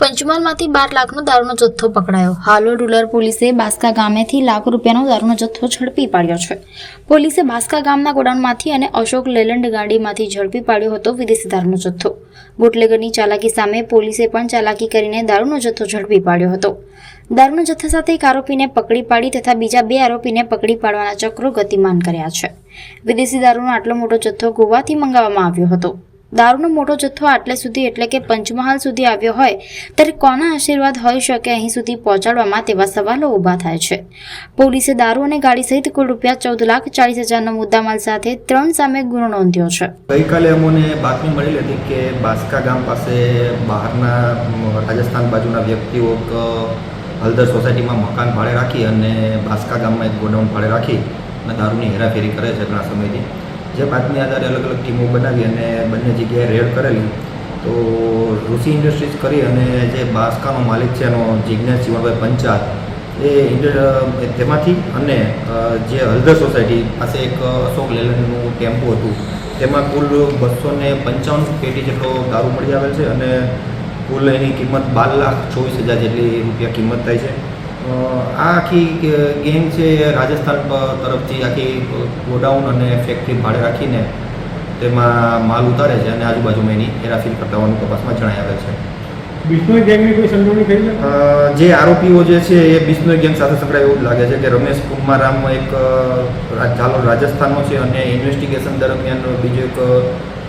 પંચમહાલમાંથી બાર લાખનો દારૂનો જથ્થો પકડાયો. હાલોલ રૂરલ પોલીસે બાસ્કા ગામેથી લાખ રૂપિયાનો દારૂનો જથ્થો ઝડપી પાડ્યો છે. પોલીસે બાસ્કા ગામના ગોડાઉનમાંથી અને અશોક લેલન્ડ ગાડીમાંથી ઝડપી પાડ્યો હતો વિદેશી દારૂનો જથ્થો. બુટલેગરની ચાલાકી સામે પોલીસે પણ ચાલાકી કરીને દારૂનો જથ્થો ઝડપી પાડ્યો હતો. દારૂના જથ્થા સાથે એક આરોપીને પકડી પાડી તથા બીજા બે આરોપીને પકડી પાડવાના ચક્રો ગતિમાન કર્યા છે. વિદેશી દારૂનો આટલો મોટો જથ્થો ગોવાથી મંગાવવામાં આવ્યો હતો. દારૂનો મોટો જથ્થો આટલે સુધી એટલે કે પંચમહાલ સુધી આવ્યો હોય, ત્યારે કોના આશીર્વાદ હોઈ શકે અહીં સુધી પહોંચાડવામાં તેવા સવાલો ઊભા થાય છે. પોલીસે દારૂ અને ગાડી સહિત કુલ રૂપિયા ચૌદ લાખ ચાલીસ હજારનો મુદ્દામાલ સાથે ત્રણ સામે ગુનો નોંધ્યો છે. ગઈકાલે અમોને બાતમી મળેલી હતી કે બાસ્કા ગામ પાસે બહારના રાજસ્થાન બાજુના વ્યક્તિઓ હલદર સોસાયટીમાં મકાન ભાડે રાખી અને બાસ્કા ગામમાં એક ગોડાઉન ભાડે રાખી અને દારૂની હેરાફેરી કરે છે ઘણા સમયથી. જે પાંચની આધારે અલગ અલગ ટીમો બનાવી અને બંને જગ્યાએ રેડ કરેલી. તો ઋષિ ઇન્ડસ્ટ્રીઝ કરી અને જે બાસ્કાનો માલિક છે એનો જિજ્ઞાસ જીવનભાઈ પંચાલ, એ તેમાંથી અને જે હલદર સોસાયટી પાસે એક અશોક લેલનનું ટેમ્પો હતું, તેમાં કુલ બસો ને પંચાવન પેટી જેટલો દારૂ મળી આવેલ છે અને કુલ એની કિંમત બાર લાખ ચોવીસ હજાર જેટલી રૂપિયા કિંમત થાય છે. આ આખી ગેંગ છે એ રાજસ્થાન તરફથી આખી ગોડાઉન અને ફેક્ટરી ભાડે રાખીને તેમાં માલ ઉતારે છે અને આજુબાજુમાં એની હેરાફેરી કરતા હોવાનું તપાસમાં જણાઈ આવે છે. બિશ્નોઈ ગેંગની કોઈ સંડોવણી થઈ જે આરોપીઓ જે છે એ બિશ્નોઈ ગેંગ સાથે સંકળાય એવું લાગે છે કે રમેશ કુમારામ એક ઝાલોર રાજસ્થાનનો છે અને ઇન્વેસ્ટિગેશન દરમિયાન બીજો એક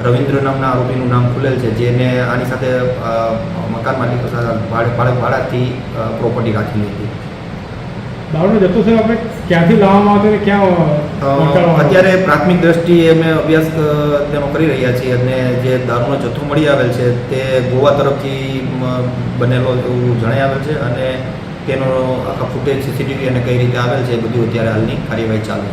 રવિન્દ્ર નામના આરોપીનું નામ ખુલેલ છે જેને આની સાથે મકાન માલિકો સાથે ભાડે ભાડે ભાડાથી પ્રોપર્ટી રાખેલી હતી. દારૂનો જથ્થો સાહેબ આપણે ક્યાંથી લાવવામાં આવતો અને ક્યાં અત્યારે પ્રાથમિક દ્રષ્ટિએ અમે અભ્યાસ તેનો કરી રહ્યા છીએ અને જે દારૂનો જથ્થો મળી આવેલ છે તે ગોવા તરફથી બનેલો એવું જણાઈ આવેલ છે અને તેનો આખા ફૂટેજ સીસીટીવી અને કઈ રીતે આવેલ છે એ બધું અત્યારે હાલની કાર્યવાહી ચાલુ છે.